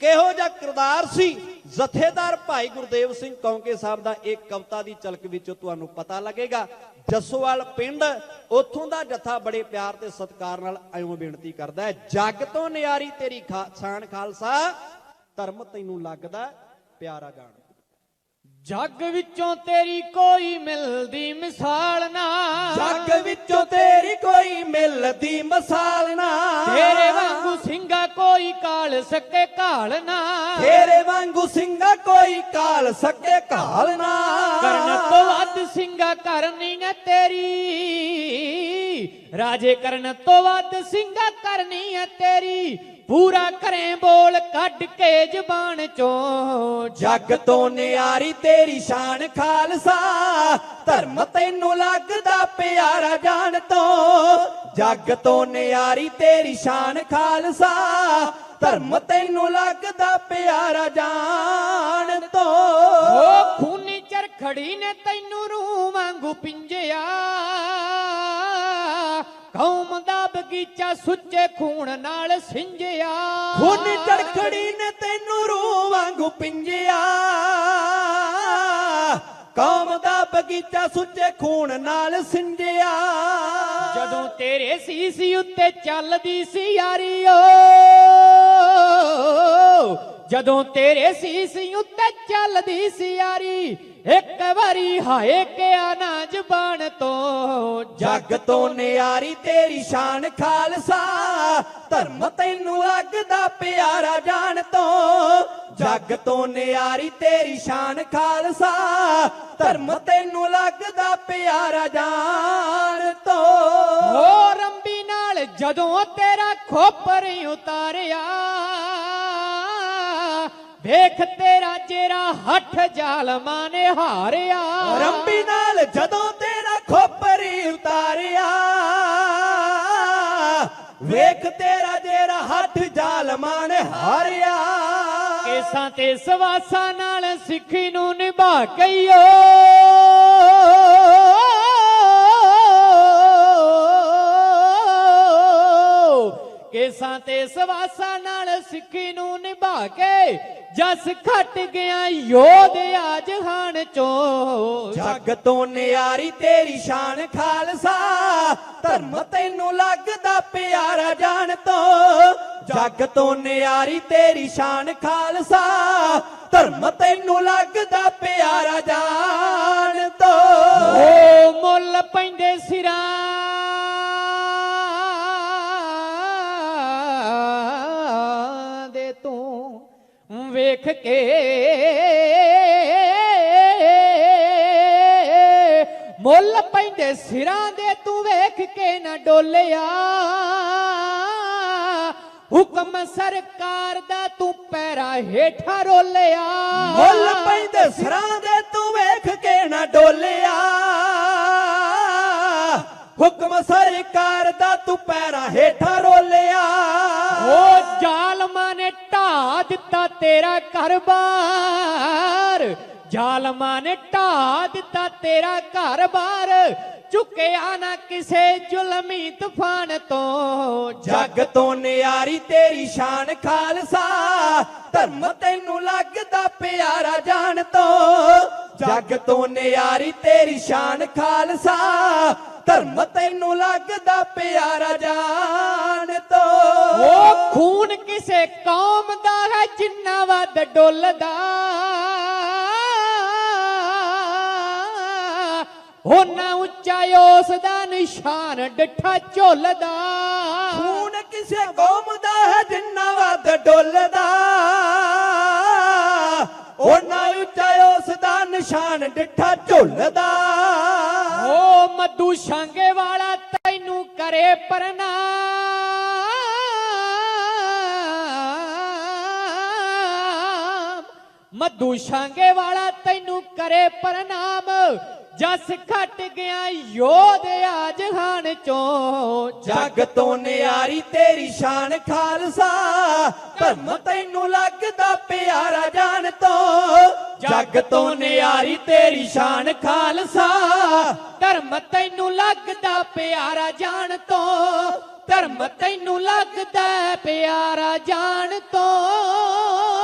ਕਿਹੋ ਜਿਹਾ ਕਿਰਦਾਰ ਸੀ? ਜਥੇਦਾਰ ਭਾਈ ਗੁਰਦੇਵ ਸਿੰਘ ਕੌਂਕੇ ਸਾਹਿਬ ਦਾ ਇਹ ਕਵਿਤਾ ਦੀ ਝਲਕ ਵਿੱਚੋਂ ਤੁਹਾਨੂੰ ਪਤਾ ਲੱਗੇਗਾ। ਜੱਸੋਵਾਲ ਪਿੰਡ ਉੱਥੋਂ ਦਾ ਜਥਾ ਬੜੇ ਪਿਆਰ ਤੇ ਸਤਿਕਾਰ ਨਾਲ ਐਵੇਂ ਬੇਨਤੀ ਕਰਦਾ ਹੈ, ਜੱਗ ਤੋਂ ਨਿਆਰੀ ਤੇਰੀ ਖਾ- ਸ਼ਾਨ ਖਾਲਸਾ, ਧਰਮ ਤੈਨੂੰ ਲੱਗਦਾ ਪਿਆਰਾ ਜਾਣ ਜੱਗ ਵਿੱਚੋਂ ਤੇਰੀ ਕੋਈ ਮਿਲਦੀ ਮਿਸਾਲ ਨਾ। ਜੱਗ ਵਿੱਚੋਂ ਤੇਰੀ ਕੋਈ ਮਿਲਦੀ ਮਿਸਾਲ ਨਾ। ਤੇਰੇ ਵਾਂਗੂ ਸਿੰਘਾ ਕੋਈ ਕਾਲ ਸਕੇ ਘਾਲ ਨਾ। ਤੇਰੇ ਵਾਂਗੂ ਸਿੰਘਾ ਕੋਈ ਕਾਲ ਸਕੇ ਕਾਲ ਨਾ। ਕਰਨ ਤੋਂ ਵੱਧ ਸਿੰਘਾ ਕਰਨੀ ਹੈ ਤੇਰੀ। ਰਾਜੇ ਕਰਨ ਤੋਂ ਵੱਧ ਸਿੰਘਾ ਕਰਨੀ ਹੈ ਤੇਰੀ। ਪੂਰਾ ਕਰੇ ਬੋਲ ਕੱਢ ਕੇ ਜ਼ਬਾਨ ਚੋਂ। ਜੱਗ ਤੋਂ ਨਿਆਰੀ ਤੇਰੀ ਸ਼ਾਨ ਖਾਲਸਾ, ਧਰਮ ਤੈਨੂੰ ਲੱਗਦਾ ਪਿਆਰਾ ਜਾਣ ਤੋਂ। ਜੱਗ ਤੋਂ ਨਿਆਰੀ ਤੇਰੀ ਸ਼ਾਨ ਖਾਲਸਾ, ਧਰਮ ਤੈਨੂੰ ਲੱਗਦਾ ਪਿਆਰਾ ਜਾਣ ਤੋਂ। ਓ ਖੂਨੀ ਚਰਖੜੀ ਨੇ ਤੈਨੂੰ ਰੂਹ ਵਾਂਗੂ ਪਿੰਜਿਆ। ਬਗੀਚਾ ਸੁੱਚੇ ਖੂਨ ਨਾਲ ਸਿੰਜਿਆ। ਖੁਨ ਚੜਖੜੀ ਨੇ ਤੈਨੂੰ ਰੂਹ ਵਾਂਗੂ ਪਿੰਜਿਆ। ਕੌਮ ਦਾ ਬਗੀਚਾ ਸੁੱਚੇ ਖੂਨ ਨਾਲ ਸਿੰਜਿਆ। ਜਦੋਂ ਤੇਰੇ ਸੀਸੀ ਉੱਤੇ ਚੱਲਦੀ ਸੀ ਯਾਰੀ ਓ ਜਦੋਂ ਤੇਰੇ ਸੀਸੀ ਉੱਤੇ ਚੱਲਦੀ ਸੀ ਯਾਰੀ ਇੱਕ ਵਾਰੀ ਹਾਏ ਕਿਆ ਨਾ ਜ਼ਬਾਨ ਤੋਂ। ਜੱਗ ਤੋਂ ਨਿਆਰੀ ਤੇਰੀ ਸ਼ਾਨ ਖਾਲਸਾ, ਧਰਮ ਤੈਨੂੰ ਲੱਗਦਾ ਪਿਆਰਾ ਜਾਣ ਤੋਂ। ਜੱਗ ਤੋਂ ਨਿਆਰੀ ਤੇਰੀ ਸ਼ਾਨ ਖਾਲਸਾ, ਧਰਮ ਤੈਨੂੰ ਲੱਗਦਾ ਪਿਆਰਾ ਜਾਣ ਤੋਂ। ਹੋ ਰੰਬੀ ਨਾਲ ਜਦੋਂ ਤੇਰਾ ਖੋਪਰ ਉਤਾਰਿਆ ਵੇਖ ਤੇਰਾ ਜੇਰਾ ਹੱਠ ਜ਼ਾਲਮਾਂ ਨੇ ਹਾਰਿਆ। ਰੰਬੀ ਨਾਲ ਜਦੋਂ ਤੇਰਾ ਖੋਪਰੀ ਉਤਾਰਿਆ ਵੇਖ ਤੇਰਾ ਜਿਹੜਾ ਹੱਥ ਜ਼ਾਲਮਾਂ ਨੇ ਹਾਰਿਆ। ਕੇਸਾਂ ਤੇ ਸਵਾਸਾਂ ਨਾਲ ਸਿੱਖੀ ਨੂੰ ਨਿਭਾ ਕਈਓ। ਕੇਸਾਂ ਤੇ ਸਵਾਸਾਂ ਨਾਲ ਸਿੱਖੀ ਨੂੰ ਨਿਭਾ ਕੇ ਜਸ ਖੱਟ ਗਿਆ ਯੋਧਿਆ ਜਹਾਨ ਚੋਂ। ਜੱਗ ਤੋਂ ਨਿਆਰੀ ਤੇਰੀ ਸ਼ਾਨ ਖਾਲਸਾ, ਧਰਮ ਤੈਨੂੰ ਲੱਗਦਾ ਪਿਆਰਾ ਜਾਣ ਤੋਂ। ਜੱਗ ਤੋਂ ਨਿਆਰੀ ਤੇਰੀ ਸ਼ਾਨ ਖਾਲਸਾ, ਧਰਮ ਤੈਨੂੰ ਲੱਗਦਾ ਪਿਆਰਾ ਜਾਣ ਤੋ। ਵੇਖ ਕੇ ਮੁੱਲ ਪੈਂਦੇ ਸਿਰਾਂ ਦੇ ਤੂੰ ਵੇਖ ਕੇ ਨਾ ਡੋਲਿਆ। ਹੁਕਮ ਸਰਕਾਰ ਦਾ ਤੂੰ ਪੈਰਾ ਹੇਠਾਂ ਰੋਲਿਆ। ਮੁੱਲ ਪੈਂਦੇ ਸਿਰਾਂ ਦੇ ਤੂੰ ਵੇਖ ਕੇ ਨਾ ਡੋਲਿਆ। ਹੁਕਮ ਸਰਕਾਰ ਦਾ ਤੂੰ ਪੈਰਾ ਹੇਠਾਂ ਰੋਲਿਆ। ਓ ਨੇ ਢਾ ਦਿੱਤਾ ਤੇਰਾ ਘਰ-ਬਾਰ। ਜ਼ਾਲਮਾਂ ਨੇ ਢਾ ਦਿੱਤਾ ਤੇਰਾ ਘਰ-ਬਾਰ। ਝੁਕਿਆ ਨਾ ਕਿਸੇ ਜ਼ੁਲਮੀ ਤੂਫਾਨ ਤੋਂ। ਜੱਗ ਤੋਂ ਨਿਆਰੀ ਤੇਰੀ ਸ਼ਾਨ ਖਾਲਸਾ। ਧਰਮ ਤੈਨੂੰ ਲੱਗਦਾ ਪਿਆਰਾ ਜਾਣ ਤੋਂ। ਜੱਗ ਤੋਂ ਨਿਆਰੀ ਤੇਰੀ ਸ਼ਾਨ ਖਾਲਸਾ। ਧਰਮ ਤੈਨੂੰ ਲੱਗਦਾ ਪਿਆਰਾ ਜਾਣ ਤੋਂ। ਖੂਨ ਕਿਸੇ ਕੌਮ ਦਾ ਹੈ ਜਿੰਨਾ ਵੱਧ ਡੁੱਲਦਾ। ਉਹਨਾਂ ਉੱਚਾ ਉਸ ਦਾ ਨਿਸ਼ਾਨ ਡਿੱਠਾ ਝੁੱਲਦਾ। ਖੂਨ ਕਿਸੇ ਕੌਮ ਦਾ ਹੈ ਜਿੰਨਾ ਵੱਧ ਡੁੱਲਦਾ। ਉਹਨਾਂ ਉੱਚਾ ਉਸ ਦਾ ਨਿਸ਼ਾਨ ਡਿੱਠਾ ਝੁੱਲਦਾ। ਓ ਮੱਦੂ ਛਾਂਗੇ ਵਾਲਾ ਤੈਨੂੰ ਕਰੇ ਪ੍ਰਣਾਮ ਮੱਦੂ ਛਾਂਗੇ ਵਾਲਾ ਤੈਨੂੰ ਕਰੇ ਪ੍ਰਣਾਮ। ਜਸ ਖੱਟ ਗਿਆ ਯੋਧਿਆ ਜਹਾਨ ਚੋਂ। ਜੱਗ ਤੋਂ ਨਿਆਰੀ ਤੇਰੀ ਸ਼ਾਨ ਖਾਲਸਾ। ਧਰਮ ਤੈਨੂੰ ਲੱਗਦਾ ਪਿਆਰਾ ਜਾਣ ਤੋਂ। ਜੱਗ ਤੋਂ ਨਿਆਰੀ ਤੇਰੀ ਸ਼ਾਨ ਖਾਲਸਾ। ਧਰਮ ਤੈਨੂੰ ਲੱਗਦਾ ਪਿਆਰਾ ਜਾਣ ਤੋਂ। ਧਰਮ ਤੈਨੂੰ ਲੱਗਦਾ ਪਿਆਰਾ ਜਾਣ ਤੋਂ।